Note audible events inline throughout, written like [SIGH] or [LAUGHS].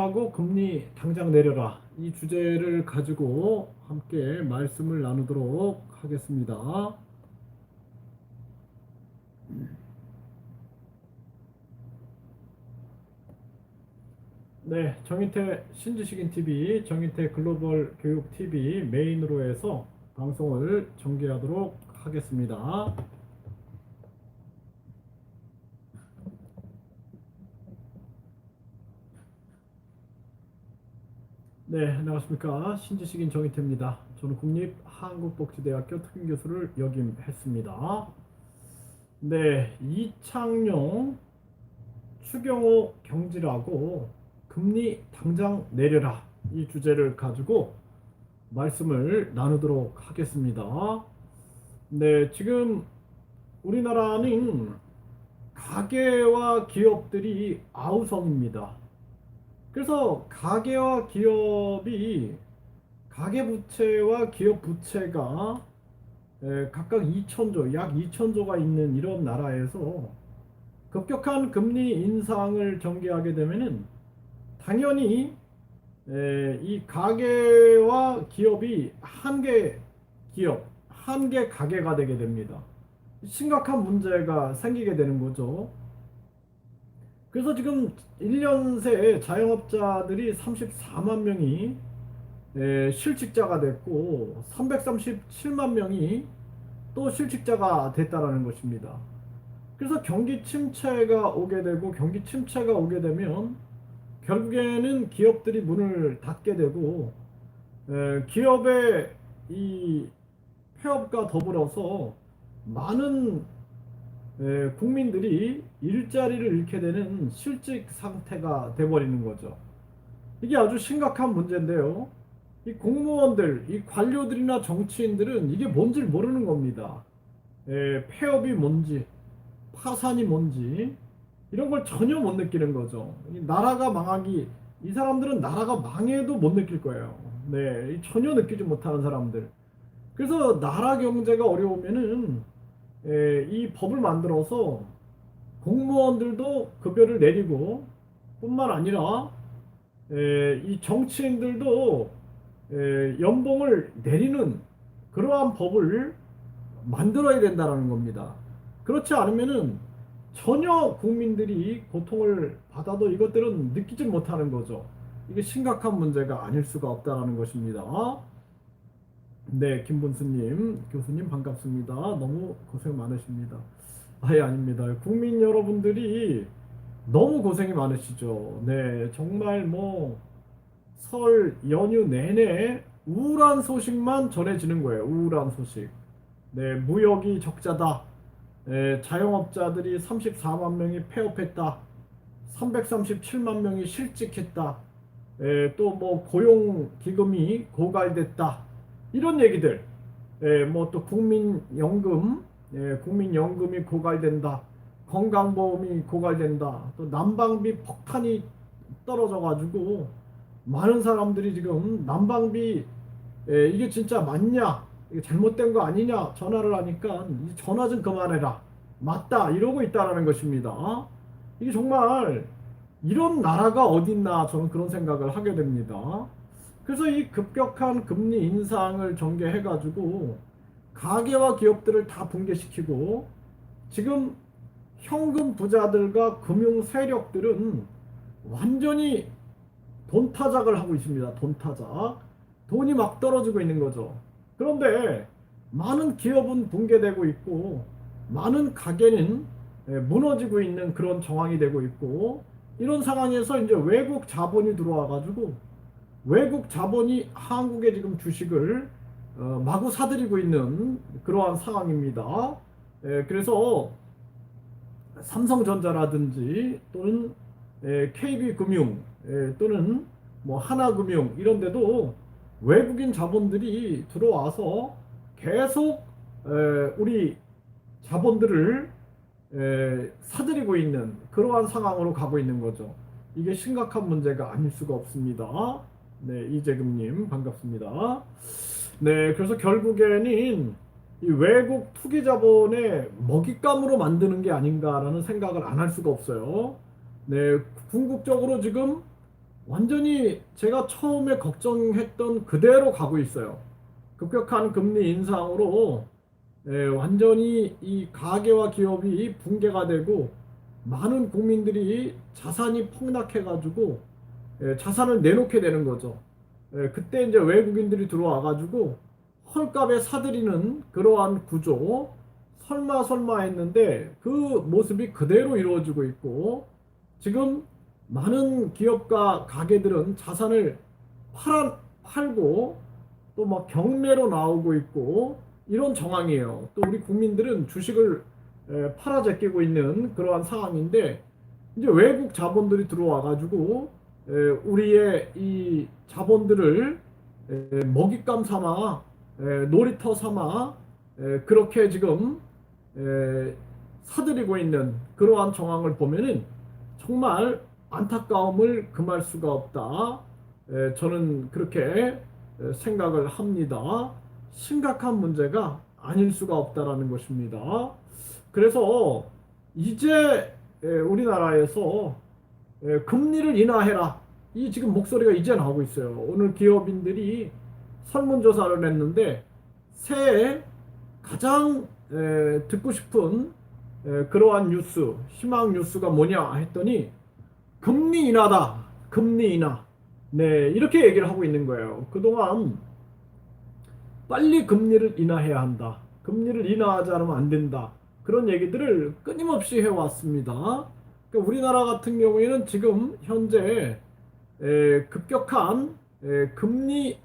하고 금리 당장 내려라 이 주제를 가지고 함께 말씀을 나누도록 하겠습니다. 네, 정인태 신지식인 TV, 정인태 글로벌 교육 TV 메인으로 해서 방송을 전개하도록 하겠습니다. 네, 안녕하십니까. 신지식인 정희태입니다. 저는 국립한국복지대학교 특임교수를 역임했습니다. 네, 이창용, 추경호 경질하고 금리 당장 내려라 이 주제를 가지고 말씀을 나누도록 하겠습니다. 네, 지금 우리나라는 가계와 기업들이 아우성입니다. 그래서 가계와 기업이 가계 부채와 기업 부채가 에, 각각 2천조, 약 2천조가 있는 이런 나라에서 급격한 금리 인상을 전개하게 되면은 당연히 에, 이 가계와 기업이 한 개 기업, 한 개 가계가 되게 됩니다. 심각한 문제가 생기게 되는 거죠. 그래서 지금 1년 새에 자영업자들이 34만 명이 에, 실직자가 됐고 337만 명이 또 실직자가 됐다라는 것입니다. 그래서 경기 침체가 오게 되고 경기 침체가 오게 되면 결국에는 기업들이 문을 닫게 되고 에, 기업의 이 폐업과 더불어서 많은 에, 국민들이 일자리를 잃게 되는 실직 상태가 돼버리는 거죠. 이게 아주 심각한 문제인데요. 이 공무원들, 이 관료들이나 정치인들은 이게 뭔지 모르는 겁니다. 에, 폐업이 뭔지, 파산이 뭔지 이런 걸 전혀 못 느끼는 거죠. 이 나라가 망하기 이 사람들은 나라가 망해도 못 느낄 거예요. 네, 전혀 느끼지 못하는 사람들. 그래서 나라 경제가 어려우면은 에, 이 법을 만들어서 공무원들도 급여를 내리고 뿐만 아니라 에, 이 정치인들도 에, 연봉을 내리는 그러한 법을 만들어야 된다는 겁니다. 그렇지 않으면은 전혀 국민들이 고통을 받아도 이것들은 느끼지 못하는 거죠. 이게 심각한 문제가 아닐 수가 없다는 것입니다. 네, 김본수님, 교수님 반갑습니다. 너무 고생 많으십니다. 아예 아닙니다. 국민 여러분들이 너무 고생이 많으시죠. 네, 정말 뭐 설 연휴 내내 우울한 소식만 전해지는 거예요. 우울한 소식. 네, 무역이 적자다. 네, 자영업자들이 34만 명이 폐업했다. 337만 명이 실직했다. 네, 또뭐 고용 기금이 고갈됐다. 이런 얘기들, 예, 뭐 또 국민연금, 예, 국민연금이 고갈된다, 건강보험이 고갈된다, 또 난방비 폭탄이 떨어져 가지고 많은 사람들이 지금 난방비 예, 이게 진짜 맞냐, 이게 잘못된 거 아니냐? 전화를 하니까 전화 좀 그만해라, 맞다. 이러고 있다라는 것입니다. 이게 정말 이런 나라가 어딨나 저는 그런 생각을 하게 됩니다. 그래서 이 급격한 금리 인상을 전개해 가지고 가계와 기업들을 다 붕괴시키고 지금 현금 부자들과 금융 세력들은 완전히 돈 타작을 하고 있습니다. 돈 타작. 돈이 막 떨어지고 있는 거죠. 그런데 많은 기업은 붕괴되고 있고 많은 가게는 예, 무너지고 있는 그런 정황이 되고 있고 이런 상황에서 이제 외국 자본이 들어와 가지고 외국 자본이 한국의 지금 주식을 어, 마구 사들이고 있는 그러한 상황입니다. 예, 그래서 삼성전자라든지 또는 예, KB금융 예, 또는 뭐 하나금융 이런 데도 외국인 자본들이 들어와서 계속 에, 우리 자본들을 에, 사들이고 있는 그러한 상황으로 가고 있는 거죠. 이게 심각한 문제가 아닐 수가 없습니다. 네, 이재금님 반갑습니다. 네, 그래서 결국에는 이 외국 투기 자본의 먹잇감으로 만드는 게 아닌가라는 생각을 안 할 수가 없어요. 네, 궁극적으로 지금 완전히 제가 처음에 걱정했던 그대로 가고 있어요. 급격한 금리 인상으로 예, 완전히 이 가계와 기업이 붕괴가 되고 많은 국민들이 자산이 폭락해가지고 예, 자산을 내놓게 되는 거죠. 예, 그때 이제 외국인들이 들어와가지고 헐값에 사들이는 그러한 구조 설마 설마 했는데 그 모습이 그대로 이루어지고 있고 지금 많은 기업과 가게들은 자산을 팔아, 팔고 또 막 경매로 나오고 있고 이런 정황이에요. 또 우리 국민들은 주식을 에, 팔아 제끼고 있는 그러한 상황인데 이제 외국 자본들이 들어와 가지고 우리의 이 자본들을 에, 먹잇감 삼아 에, 놀이터 삼아 에, 그렇게 지금 에, 사들이고 있는 그러한 정황을 보면은 정말 안타까움을 금할 수가 없다. 에, 저는 그렇게 에, 생각을 합니다. 심각한 문제가 아닐 수가 없다라는 것입니다. 그래서 이제 에, 우리나라에서 에, 금리를 인하해라. 이 지금 목소리가 이제 나오고 있어요. 오늘 기업인들이 설문조사를 했는데 새해 가장 에, 듣고 싶은 에, 그러한 뉴스, 희망 뉴스가 뭐냐 했더니 금리 인하다. 금리 인하. 네, 이렇게 얘기를 하고 있는 거예요. 그동안 빨리 금리를 인하해야 한다. 금리를 인하하지 않으면 안 된다. 그런 얘기들을 끊임없이 해왔습니다. 그러니까 우리나라 같은 경우에는 지금 현재 에, 급격한 에, 금리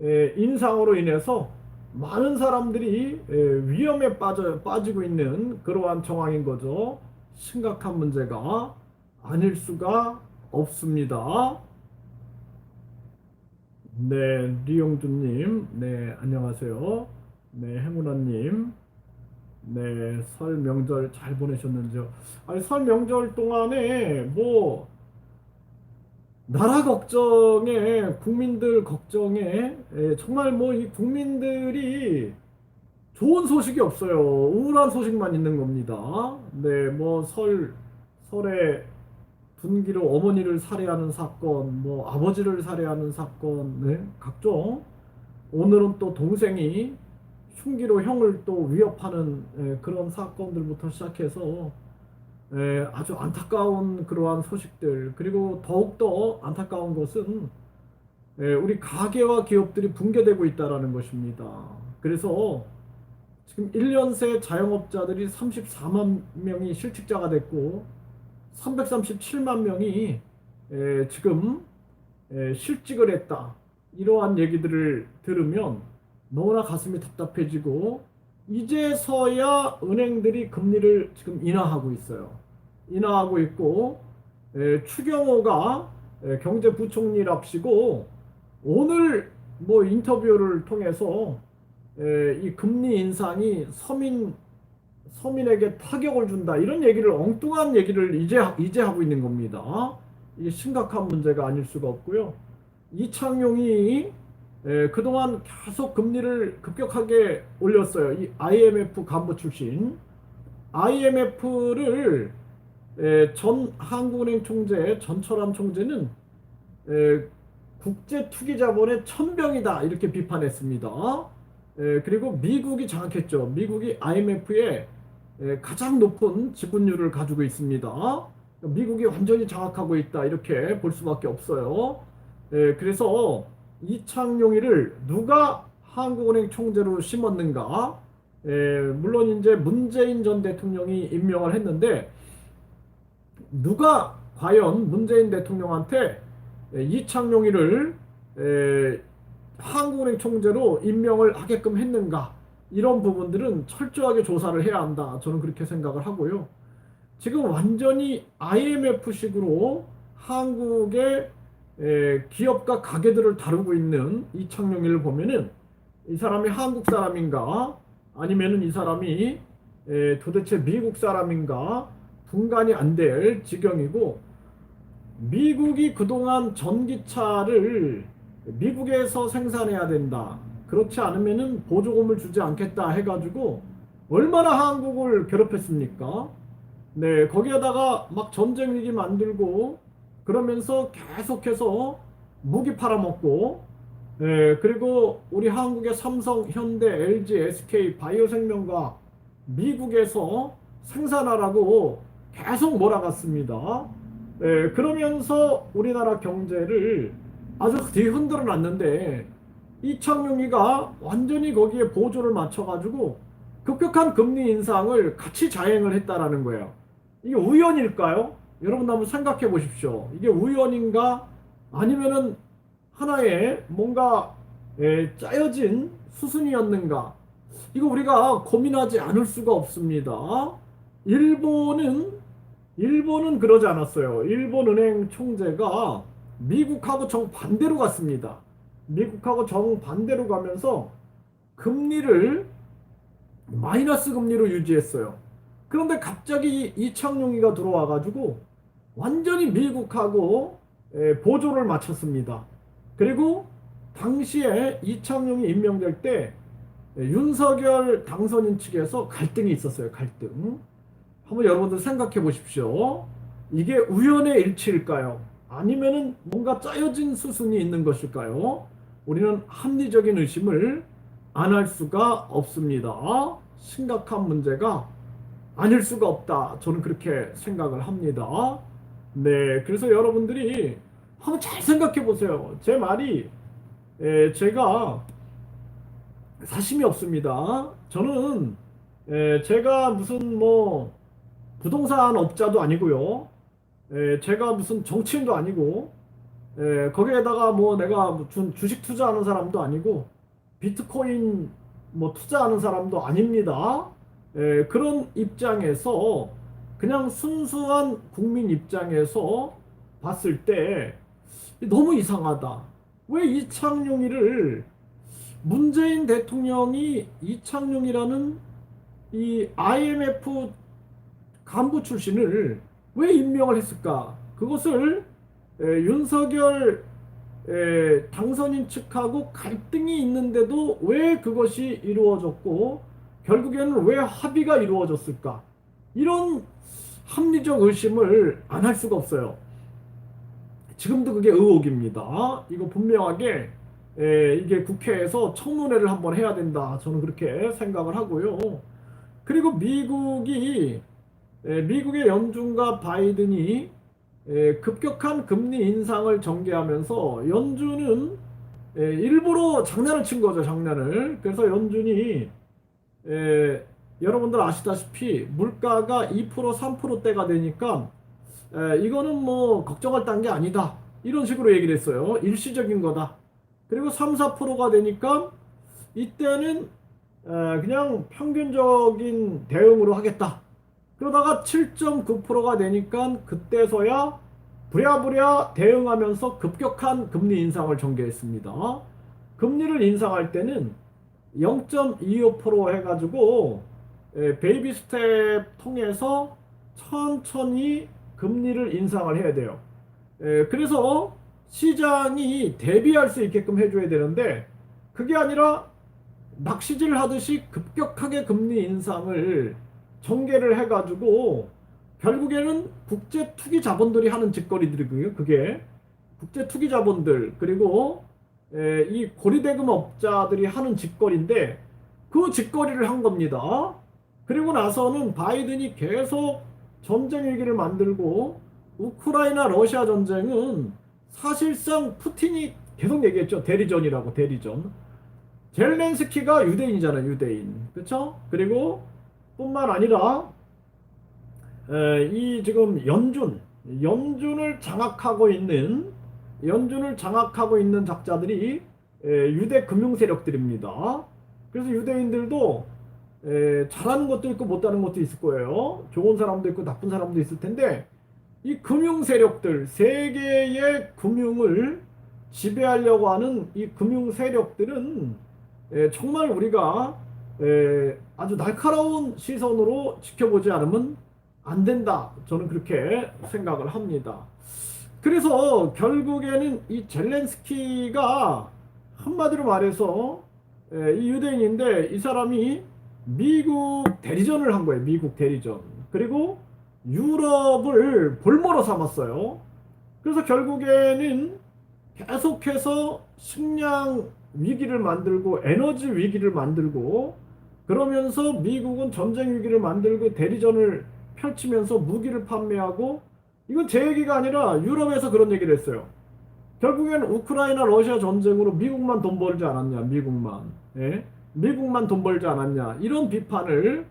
에, 인상으로 인해서 많은 사람들이 에, 위험에 빠져 빠지고 있는 그러한 정황인 거죠. 심각한 문제가 아닐 수가 없습니다. 네, 리용준님, 네, 안녕하세요. 네, 행운아님, 네, 설 명절 잘 보내셨는지요? 아니, 설 명절 동안에 뭐, 나라 걱정에, 국민들 걱정에, 예, 정말 뭐 이 국민들이 좋은 소식이 없어요. 우울한 소식만 있는 겁니다. 네, 뭐 설, 설에 분기로 어머니를 살해하는 사건, 뭐 아버지를 살해하는 사건, 네, 각종. 오늘은 또 동생이 흉기로 형을 또 위협하는 예, 그런 사건들부터 시작해서 예, 아주 안타까운 그러한 소식들 그리고 더욱더 안타까운 것은 예, 우리 가게와 기업들이 붕괴되고 있다라는 것입니다. 그래서 지금 1년 새 자영업자들이 34만 명이 실직자가 됐고 337만 명이 에, 지금 에, 실직을 했다. 이러한 얘기들을 들으면 너무나 가슴이 답답해지고 이제서야 은행들이 금리를 지금 인하하고 있어요. 인하하고 있고 에, 추경호가 에, 경제부총리랍시고 오늘 뭐 인터뷰를 통해서 에, 이 금리 인상이 서민 서민에게 타격을 준다 이런 얘기를 엉뚱한 얘기를 이제 이제 하고 있는 겁니다. 이게 심각한 문제가 아닐 수가 없고요. 이창용이 에, 그동안 계속 금리를 급격하게 올렸어요. 이 IMF 간부 출신 IMF를 에, 전 한국은행 총재 전철환 총재는 에, 국제 투기 자본의 천병이다 이렇게 비판했습니다. 에, 그리고 미국이 장악했죠. 미국이 IMF에 에, 가장 높은 지분율을 가지고 있습니다. 미국이 완전히 장악하고 있다 이렇게 볼 수밖에 없어요. 에, 그래서 이창용이를 누가 한국은행 총재로 심었는가? 에, 물론 이제 문재인 전 대통령이 임명을 했는데 누가 과연 문재인 대통령한테 에, 이창용이를 에, 한국은행 총재로 임명을 하게끔 했는가? 이런 부분들은 철저하게 조사를 해야 한다. 저는 그렇게 생각을 하고요. 지금 완전히 IMF식으로 한국의 기업과 가게들을 다루고 있는 이창용이를 보면은 이 사람이 한국 사람인가 아니면은 이 사람이 도대체 미국 사람인가 분간이 안 될 지경이고 미국이 그동안 전기차를 미국에서 생산해야 된다. 그렇지 않으면은 보조금을 주지 않겠다 해가지고 얼마나 한국을 괴롭혔습니까? 네, 거기에다가 막 전쟁 위기 만들고 그러면서 계속해서 무기 팔아먹고 예, 그리고 우리 한국의 삼성, 현대, LG, SK, 바이오생명과 미국에서 생산하라고 계속 몰아갔습니다. 예, 그러면서 우리나라 경제를 아주 뒤흔들어 놨는데 이창용이가 완전히 거기에 보조를 맞춰가지고 급격한 금리 인상을 같이 자행을 했다라는 거예요. 이게 우연일까요? 여러분 한번 생각해 보십시오. 이게 우연인가? 아니면은 하나의 뭔가 에, 짜여진 수순이었는가? 이거 우리가 고민하지 않을 수가 없습니다. 일본은 일본은 그러지 않았어요. 일본 은행 총재가 미국하고 정반대로 갔습니다. 미국하고 정반대로 가면서 금리를 마이너스 금리로 유지했어요. 그런데 갑자기 이창용이가 들어와 가지고 완전히 미국하고 에, 보조를 맞췄습니다. 그리고 당시에 이창용이 임명될 때 에, 윤석열 당선인 측에서 갈등이 있었어요. 갈등. 한번 여러분들 생각해 보십시오. 이게 우연의 일치일까요? 아니면은 뭔가 짜여진 수순이 있는 것일까요? 우리는 합리적인 의심을 안 할 수가 없습니다. 심각한 문제가 아닐 수가 없다. 저는 그렇게 생각을 합니다. 네, 그래서 여러분들이 한번 잘 생각해 보세요. 제 말이 에, 제가 사심이 없습니다. 저는 에, 제가 무슨 뭐 부동산 업자도 아니고요. 에, 제가 무슨 정치인도 아니고 에, 거기에다가 뭐 내가 무슨 주식 투자하는 사람도 아니고 비트코인 뭐 투자하는 사람도 아닙니다. 에, 그런 입장에서 그냥 순수한 국민 입장에서 봤을 때 너무 이상하다. 왜 이창용이를 문재인 대통령이 이창용이라는 이 IMF 간부 출신을 왜 임명을 했을까? 그것을 에, 윤석열 에, 당선인 측하고 갈등이 있는데도 왜 그것이 이루어졌고 결국에는 왜 합의가 이루어졌을까? 이런 합리적 의심을 안 할 수가 없어요. 지금도 그게 의혹입니다. 이거 분명하게 에, 이게 국회에서 청문회를 한번 해야 된다. 저는 그렇게 생각을 하고요. 그리고 미국이 에, 미국의 연준과 바이든이 에, 급격한 금리 인상을 전개하면서 연준은 에, 일부러 장난을 친 거죠, 장난을. 그래서 연준이 에, 여러분들 아시다시피 물가가 2% 3%대가 되니까 에, 이거는 뭐 걱정할 단계 아니다. 이런 식으로 얘기를 했어요. 일시적인 거다. 그리고 3, 4%가 되니까 이때는 에, 그냥 평균적인 대응으로 하겠다. 그러다가 7.9%가 되니까 그때서야 부랴부랴 대응하면서 급격한 금리 인상을 전개했습니다. 금리를 인상할 때는 0.25% 해가지고 에, 베이비 스텝 통해서 천천히 금리를 인상을 해야 돼요. 에, 그래서 시장이 대비할 수 있게끔 해줘야 되는데 그게 아니라 낚시질 하듯이 급격하게 금리 인상을 전개를 해가지고 결국에는 국제 투기 자본들이 하는 짓거리들이고요. 그게 국제 투기 자본들 그리고 에, 이 고리대금 업자들이 하는 짓거리인데 그 짓거리를 한 겁니다. 그리고 나서는 바이든이 계속 전쟁 얘기를 만들고 우크라이나 러시아 전쟁은 사실상 푸틴이 계속 얘기했죠. 대리전이라고 대리전. 젤렌스키가 유대인이잖아요. 유대인. 그렇죠? 그리고 뿐만 아니라 에, 이 지금 연준 연준을 장악하고 있는 연준을 장악하고 있는 작자들이 에, 유대 금융 세력들입니다. 그래서 유대인들도 에, 잘하는 것도 있고 못하는 것도 있을 거예요. 좋은 사람도 있고 나쁜 사람도 있을 텐데 이 금융 세력들 세계의 금융을 지배하려고 하는 이 금융 세력들은 에, 정말 우리가 에, 아주 날카로운 시선으로 지켜보지 않으면 안 된다. 저는 그렇게 생각을 합니다. 그래서 결국에는 이 젤렌스키가 한마디로 말해서 에, 이 유대인인데 이 사람이 미국 대리전을 한 거예요. 미국 대리전. 그리고 유럽을 볼모로 삼았어요. 그래서 결국에는 계속해서 식량 위기를 만들고 에너지 위기를 만들고 그러면서 미국은 전쟁 위기를 만들고 대리전을 펼치면서 무기를 판매하고 이건 제 얘기가 아니라 유럽에서 그런 얘기를 했어요. 결국엔 우크라이나 러시아 전쟁으로 미국만 돈 벌지 않았냐 미국만 예? 미국만 돈 벌지 않았냐 이런 비판을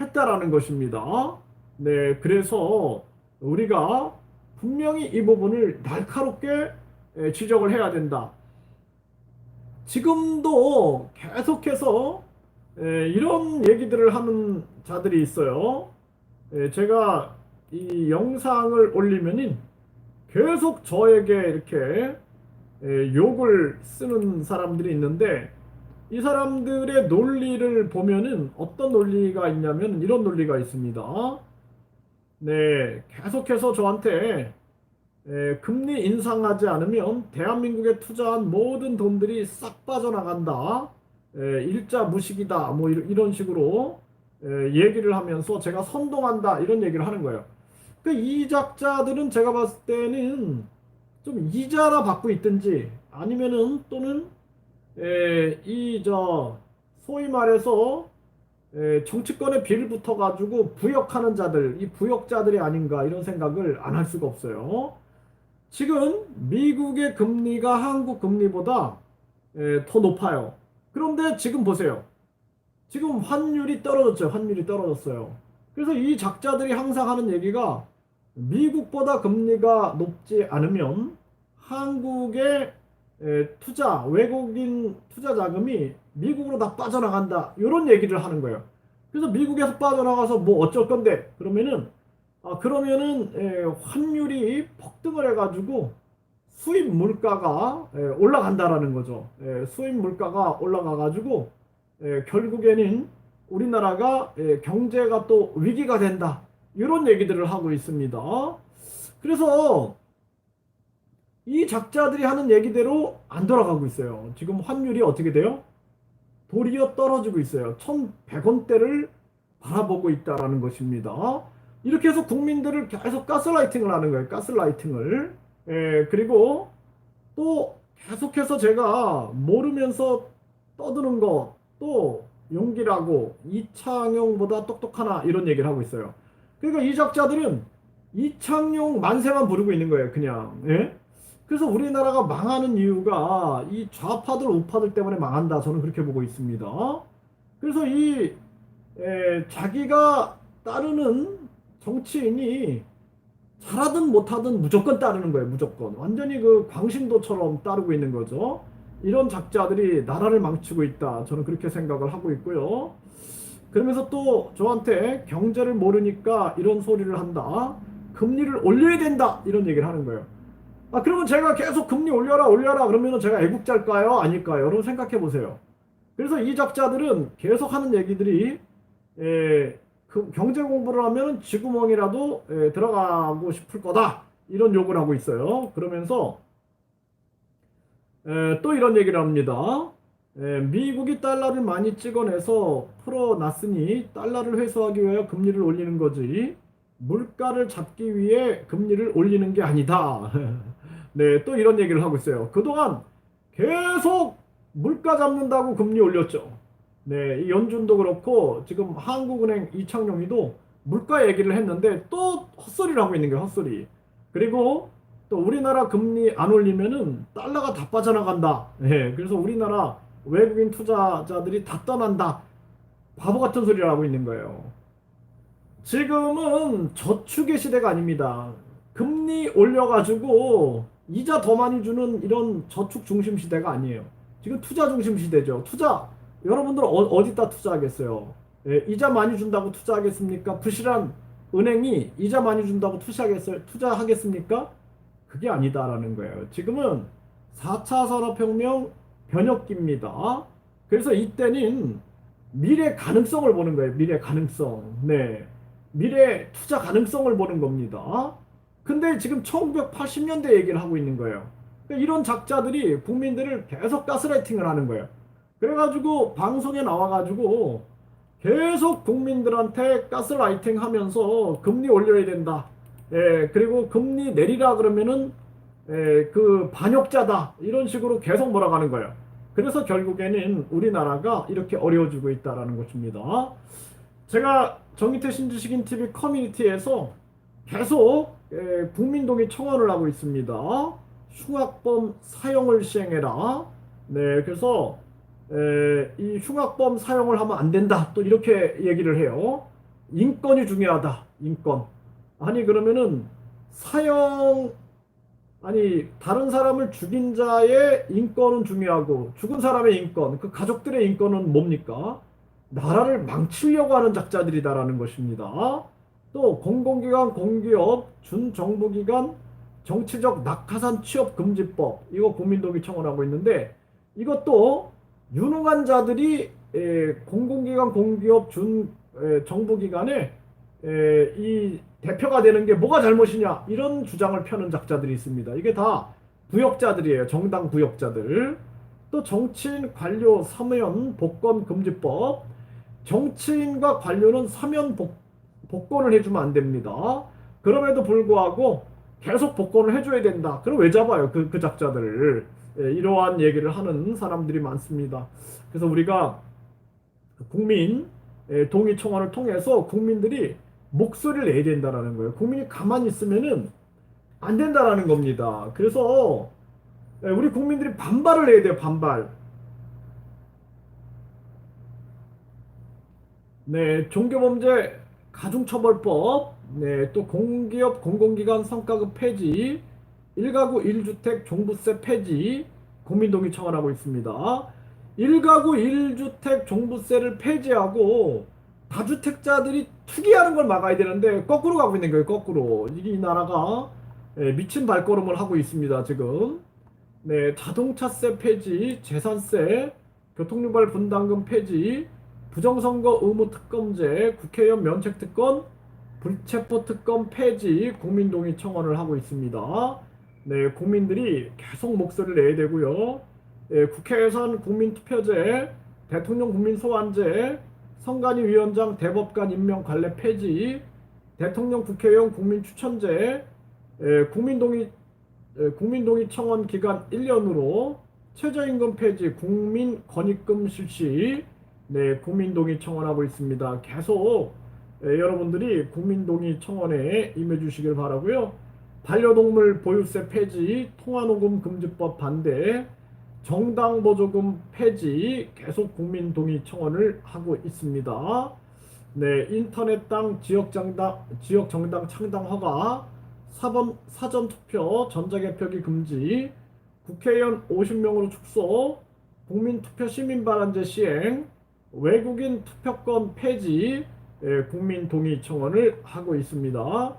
했다라는 것입니다. 네 그래서 우리가 분명히 이 부분을 날카롭게 예, 지적을 해야 된다. 지금도 계속해서 예, 이런 얘기들을 하는 자들이 있어요. 예, 제가 이 영상을 올리면은 계속 저에게 이렇게 예, 욕을 쓰는 사람들이 있는데 이 사람들의 논리를 보면은 어떤 논리가 있냐면 이런 논리가 있습니다. 네, 계속해서 저한테 에, 금리 인상하지 않으면 대한민국에 투자한 모든 돈들이 싹 빠져나간다. 에, 일자 무식이다. 뭐 이런, 식으로 에, 얘기를 하면서 제가 선동한다. 이런 얘기를 하는 거예요. 그 이 작자들은 제가 봤을 때는 좀 이자나 받고 있든지 아니면은 또는 이 저 소위 말해서 에, 정치권에 비를 붙어가지고 부역하는 자들, 이 부역자들이 아닌가 이런 생각을 안 할 수가 없어요. 지금 미국의 금리가 한국 금리보다 에, 더 높아요. 그런데 지금 보세요. 지금 환율이 떨어졌죠. 환율이 떨어졌어요. 그래서 이 작자들이 항상 하는 얘기가 미국보다 금리가 높지 않으면 한국의 에, 투자, 외국인 투자 자금이 미국으로 다 빠져나간다. 이런 얘기를 하는 거예요. 그래서 미국에서 빠져나가서 뭐 어쩔 건데? 그러면은 아, 그러면은 에, 환율이 폭등을 해가지고 수입 물가가 에, 올라간다라는 거죠. 에, 수입 물가가 올라가가지고 에, 결국에는 우리나라가 에, 경제가 또 위기가 된다. 이런 얘기들을 하고 있습니다. 그래서 이 작자들이 하는 얘기대로 안 돌아가고 있어요. 지금 환율이 어떻게 돼요? 도리어 떨어지고 있어요. 1,100원대를 바라보고 있다라는 것입니다. 이렇게 해서 국민들을 계속 가스라이팅을 하는 거예요. 가스라이팅을. 예, 그리고 또 계속해서 제가 모르면서 떠드는 거 또 용기라고 이창용보다 똑똑하나 이런 얘기를 하고 있어요. 그러니까 이 작자들은 이창용 만세만 부르고 있는 거예요. 그냥. 예? 그래서 우리나라가 망하는 이유가 이 좌파들 우파들 때문에 망한다. 저는 그렇게 보고 있습니다. 그래서 이 에, 자기가 따르는 정치인이 잘하든 못하든 무조건 따르는 거예요. 무조건. 완전히 그 광신도처럼 따르고 있는 거죠. 이런 작자들이 나라를 망치고 있다. 저는 그렇게 생각을 하고 있고요. 그러면서 또 저한테 경제를 모르니까 이런 소리를 한다. 금리를 올려야 된다. 이런 얘기를 하는 거예요. 아, 그러면 제가 계속 금리 올려라, 올려라. 그러면 제가 애국자일까요? 아닐까요? 여러분 생각해 보세요. 그래서 이 작자들은 계속 하는 얘기들이, 에, 그 경제 공부를 하면 쥐구멍이라도 에, 들어가고 싶을 거다. 이런 욕을 하고 있어요. 그러면서, 에, 또 이런 얘기를 합니다. 에, 미국이 달러를 많이 찍어내서 풀어놨으니 달러를 회수하기 위하여 금리를 올리는 거지. 물가를 잡기 위해 금리를 올리는 게 아니다. [LAUGHS] 네, 또 이런 얘기를 하고 있어요. 그동안 계속 물가 잡는다고 금리 올렸죠. 네, 이 연준도 그렇고 지금 한국은행 이창용이도 물가 얘기를 했는데 또 헛소리를 하고 있는 거예요. 헛소리. 그리고 또 우리나라 금리 안 올리면은 달러가 다 빠져나간다. 네, 그래서 우리나라 외국인 투자자들이 다 떠난다. 바보 같은 소리를 하고 있는 거예요. 지금은 저축의 시대가 아닙니다. 금리 올려가지고 이자 더 많이 주는 이런 저축 중심 시대가 아니에요. 지금 투자 중심 시대죠. 투자 여러분들 어, 디다 투자하겠어요? 예, 이자 많이 준다고 투자하겠습니까? 부실한 은행이 이자 많이 준다고 투자하겠어요? 투자하겠습니까? 그게 아니다라는 거예요. 지금은 4차 산업혁명 변혁기입니다. 그래서 이때는 미래 가능성을 보는 거예요. 미래 가능성. 네. 미래 투자 가능성을 보는 겁니다. 근데 지금 1980년대 얘기를 하고 있는 거예요. 그러니까 이런 작자들이 국민들을 계속 가스라이팅을 하는 거예요. 그래가지고 방송에 나와가지고 계속 국민들한테 가스라이팅 하면서 금리 올려야 된다. 예, 그리고 금리 내리라 그러면은 에, 그 반역자다 이런 식으로 계속 몰아가는 거예요. 그래서 결국에는 우리나라가 이렇게 어려워지고 있다라는 것입니다. 제가 정의태 신지식인 TV 커뮤니티에서 계속 에, 국민동의 청원을 하고 있습니다. 흉악범 사형을 시행해라. 네, 그래서 에, 이 흉악범 사용을 하면 안 된다. 또 이렇게 얘기를 해요. 인권이 중요하다. 인권. 아니 그러면은 사형 아니 다른 사람을 죽인 자의 인권은 중요하고 죽은 사람의 인권, 그 가족들의 인권은 뭡니까? 나라를 망치려고 하는 작자들이다라는 것입니다. 또 공공기관, 공기업, 준정부기관 정치적 낙하산 취업 금지법 이거 국민동의 청원하고 있는데 이것도 유능한 자들이 에, 공공기관, 공기업, 준 에, 정부기관에 에, 이 대표가 되는 게 뭐가 잘못이냐 이런 주장을 펴는 작자들이 있습니다. 이게 다 부역자들이에요. 정당 부역자들. 또 정치인 관료 사면 복권 금지법. 정치인과 관료는 사면 복, 복권을 해주면 안 됩니다. 그럼에도 불구하고 계속 복권을 해줘야 된다. 그럼 왜 잡아요? 그, 그 작자들을. 예, 이러한 얘기를 하는 사람들이 많습니다. 그래서 우리가 국민 예, 동의 청원을 통해서 국민들이 목소리를 내야 된다라는 거예요. 국민이 가만히 있으면은 안 된다라는 겁니다. 그래서 예, 우리 국민들이 반발을 해야 돼요. 반발. 네, 종교범죄 가중처벌법, 네, 또 공기업 공공기관 성과급 폐지, 1가구 1주택 종부세 폐지, 국민동의 청원하고 있습니다. 1가구 1주택 종부세를 폐지하고 다주택자들이 투기하는 걸 막아야 되는데 거꾸로 가고 있는 거예요. 거꾸로. 이게 이 나라가 예, 미친 발걸음을 하고 있습니다. 지금. 네, 자동차세 폐지, 재산세, 교통유발 분담금 폐지, 부정선거 의무 특검제, 국회의원 면책 특권, 불체포 특권 폐지, 국민동의 청원을 하고 있습니다. 네, 국민들이 계속 목소리를 내야 되고요. 예, 국회 예산 국민투표제, 대통령 국민소환제, 선관위 위원장 대법관 임명 관례 폐지, 대통령 국회의원 국민추천제, 예, 국민동의 예, 국민동의 청원 기간 1년으로 최저임금 폐지, 국민 권익금 실시, 네, 국민동의 청원하고 있습니다. 계속 예, 여러분들이 국민동의 청원에 임해 주시길 바라고요. 반려동물 보유세 폐지, 통화녹음 금지법 반대, 정당 보조금 폐지 계속 국민 동의 청원을 하고 있습니다. 네, 인터넷당 지역 정당 지역 정당 창당 허가, 사번 사전 투표 전자개 표기 금지, 국회의원 50명으로 축소, 국민 투표 시민 발언제 시행, 외국인 투표권 폐지, 예, 국민 동의 청원을 하고 있습니다.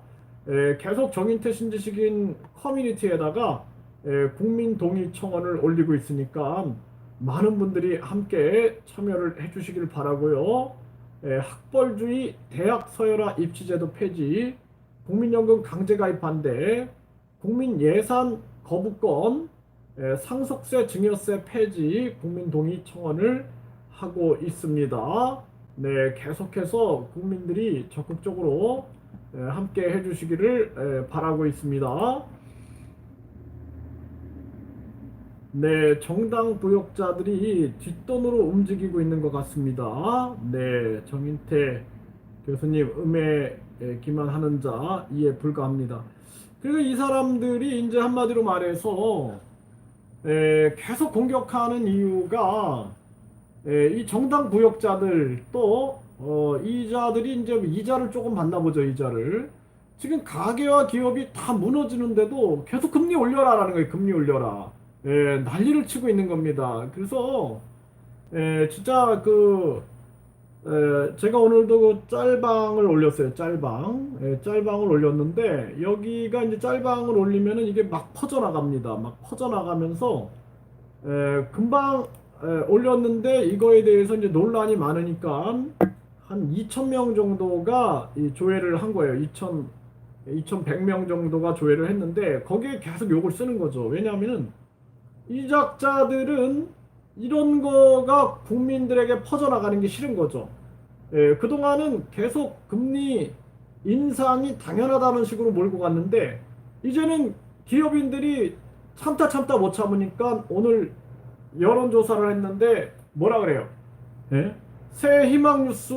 예, 계속 정인태 신지식인 커뮤니티에다가 예, 국민 동의 청원을 올리고 있으니까 많은 분들이 함께 참여를 해주시길 바라고요. 예, 학벌주의 대학 서열화 입시제도 폐지, 국민연금 강제가입 반대, 국민 예산 거부권, 예, 상속세 증여세 폐지, 국민 동의 청원을 하고 있습니다. 네, 계속해서 국민들이 적극적으로 예, 함께 해주시기를 예, 바라고 있습니다. 네, 정당 부역자들이 뒷돈으로 움직이고 있는 것 같습니다. 네, 정인태 교수님 음해 에, 기만하는 자 이해 불가합니다. 그리고 이 사람들이 이제 한마디로 말해서 에, 계속 공격하는 이유가 에, 이 정당 부역자들 또 어, 이자들이 이제 이자를 조금 만나보죠 이자를 지금 가게와 기업이 다 무너지는데도 계속 금리 올려라라는 거예요 금리 올려라 예, 난리를 치고 있는 겁니다. 그래서 예, 진짜 그 예, 제가 오늘도 그 짤방을 올렸어요. 짤방. 예, 짤방을 올렸는데 여기가 이제 짤방을 올리면은 이게 막 퍼져 나갑니다. 막 퍼져 나가면서 예, 금방 예, 올렸는데 이거에 대해서 이제 논란이 많으니까 한 2,000명 정도가 이 조회를 한 거예요. 2,000 2,100명 정도가 조회를 했는데 거기에 계속 욕을 쓰는 거죠. 왜냐하면은 이 작자들은 이런 거가 국민들에게 퍼져나가는 게 싫은 거죠. 예, 그동안은 계속 금리 인상이 당연하다는 식으로 몰고 갔는데 이제는 기업인들이 참다 참다 못 참으니까 오늘 여론조사를 했는데 뭐라 그래요? 예? 새 희망 뉴스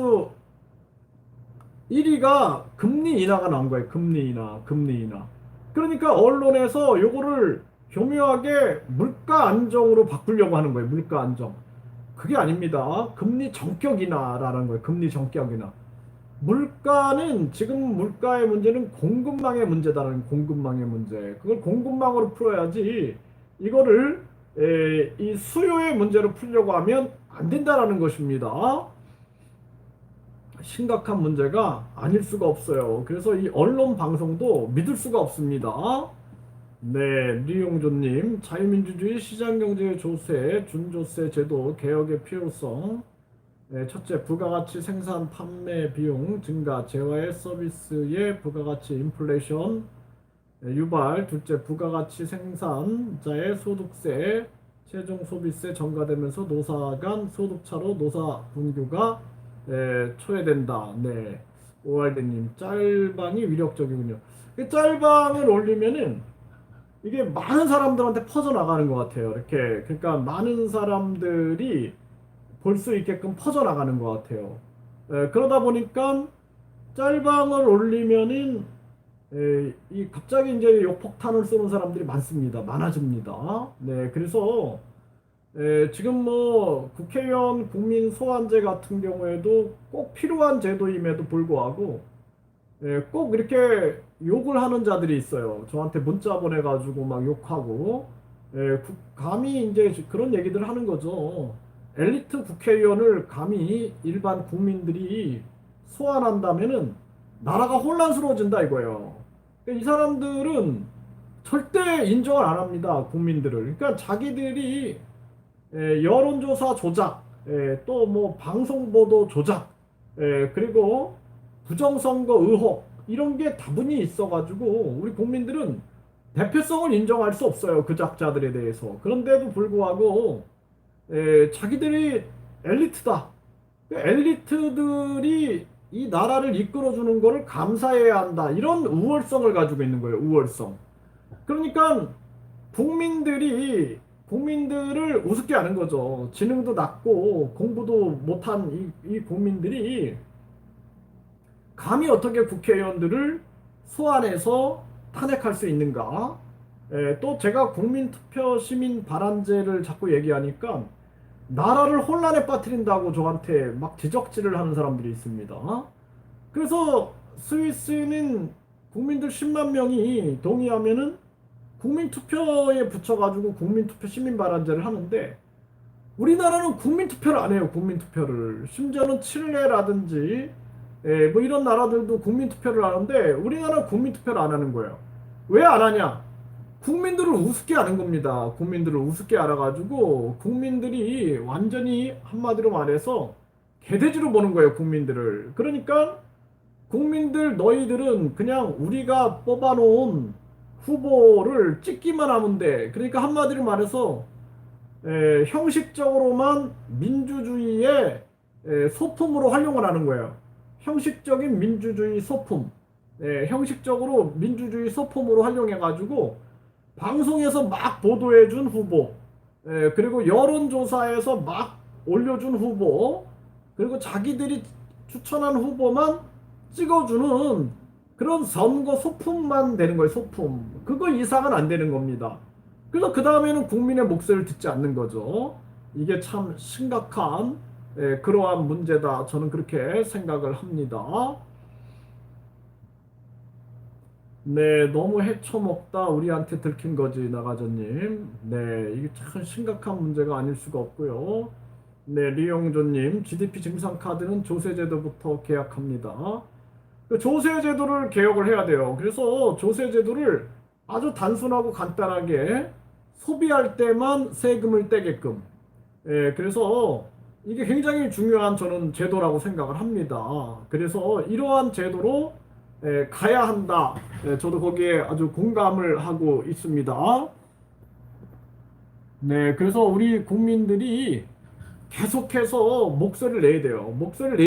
1위가 금리 인하가 나온 거예요. 금리 인하, 금리 인하. 그러니까 언론에서 요거를 교묘하게 물가 안정으로 바꾸려고 하는 거예요. 물가 안정. 그게 아닙니다. 금리 정격 인하라는 거예요. 금리 정격 인하. 물가는 지금 물가의 문제는 공급망의 문제다라는 공급망의 문제. 그걸 공급망으로 풀어야지 이거를 에, 이 수요의 문제로 풀려고 하면 안 된다라는 것입니다. 심각한 문제가 아닐 수가 없어요. 그래서 이 언론 방송도 믿을 수가 없습니다. 네, 류용조님, 자유민주주의 시장경제의 조세, 준조세 제도 개혁의 필요성. 네, 첫째, 부가가치 생산 판매 비용 증가, 재화의 서비스의 부가가치 인플레이션 네, 유발. 둘째, 부가가치 생산자의 소득세, 최종 소비세 전가되면서 노사 간 소득차로 노사 분규가 네, 초래된다. 네, 오알드님, 짤방이 위력적이군요. 그 짤방을 올리면은 이게 많은 사람들한테 퍼져 나가는 것 같아요. 이렇게 그러니까 많은 사람들이 볼 수 있게끔 퍼져 나가는 것 같아요. 에, 그러다 보니까 짤방을 올리면은 에, 이 갑자기 이제 욕폭탄을 쏘는 사람들이 많습니다. 많아집니다. 네, 그래서 에, 지금 뭐 국회의원 국민 소환제 같은 경우에도 꼭 필요한 제도임에도 불구하고 예, 꼭 이렇게 욕을 하는 자들이 있어요. 저한테 문자 보내가지고 막 욕하고, 예, 국- 감히 이제 그런 얘기들 하는 거죠. 엘리트 국회의원을 감히 일반 국민들이 소환한다면은 나라가 혼란스러워진다 이거예요. 이 사람들은 절대 인정을 안 합니다. 국민들을. 그러니까 자기들이 예, 여론조사 조작, 또 뭐 방송보도 조작, 예, 그리고 부정선거 의혹 이런 게 다분히 있어가지고 우리 국민들은 대표성을 인정할 수 없어요 그 작자들에 대해서 그런데도 불구하고 에, 자기들이 엘리트다 그 엘리트들이 이 나라를 이끌어주는 거를 감사해야 한다. 이런 우월성을 가지고 있는 거예요 우월성. 그러니까 국민들이 국민들을 우습게 하는 거죠. 지능도 낮고 공부도 못한 이, 이 국민들이 감히 어떻게 국회의원들을 소환해서 탄핵할 수 있는가? 에, 또 제가 국민투표 시민 발안제를 자꾸 얘기하니까 나라를 혼란에 빠뜨린다고 저한테 막 지적질을 하는 사람들이 있습니다. 그래서 스위스는 국민들 10만 명이 동의하면은 국민투표에 붙여가지고 국민투표 시민 발안제를 하는데 우리나라는 국민투표를 안 해요. 국민투표를 심지어는 칠레라든지 예, 뭐 이런 나라들도 국민 투표를 하는데 우리나라 국민 투표를 안 하는 거예요. 왜 안 하냐? 국민들을 우습게 하는 겁니다. 국민들을 우습게 알아가지고 국민들이 완전히 한마디로 말해서 개돼지로 보는 거예요. 국민들을. 그러니까 국민들 너희들은 그냥 우리가 뽑아놓은 후보를 찍기만 하면 돼. 그러니까 한마디로 말해서 에, 형식적으로만 민주주의의 에, 소품으로 활용을 하는 거예요. 형식적인 민주주의 소품, 예, 형식적으로 민주주의 소품으로 활용해가지고 방송에서 막 보도해준 후보, 예, 그리고 여론조사에서 막 올려준 후보, 그리고 자기들이 추천한 후보만 찍어주는 그런 선거 소품만 되는 거예요, 소품. 그거 이상은 안 되는 겁니다. 그래서 그 다음에는 국민의 목소리를 듣지 않는 거죠. 이게 참 심각한 예, 그러한 문제다. 저는 그렇게 생각을 합니다. 네, 너무 헤쳐먹다 우리한테 들킨 거지, 나가저님. 네, 이게 참 심각한 문제가 아닐 수가 없고요. 네, 리용조님, GDP 증상 카드는 조세제도부터 계약합니다. 그 조세제도를 개혁을 해야 돼요. 그래서 조세제도를 아주 단순하고 간단하게 소비할 때만 세금을 떼게끔. 예, 그래서 이게 굉장히 중요한 저는 제도라고 생각을 합니다. 그래서 이러한 제도로 에, 가야 한다. 에, 저도 거기에 아주 공감을 하고 있습니다. 네, 그래서 우리 국민들이 계속해서 목소리를 내야 돼요. 목소리를 내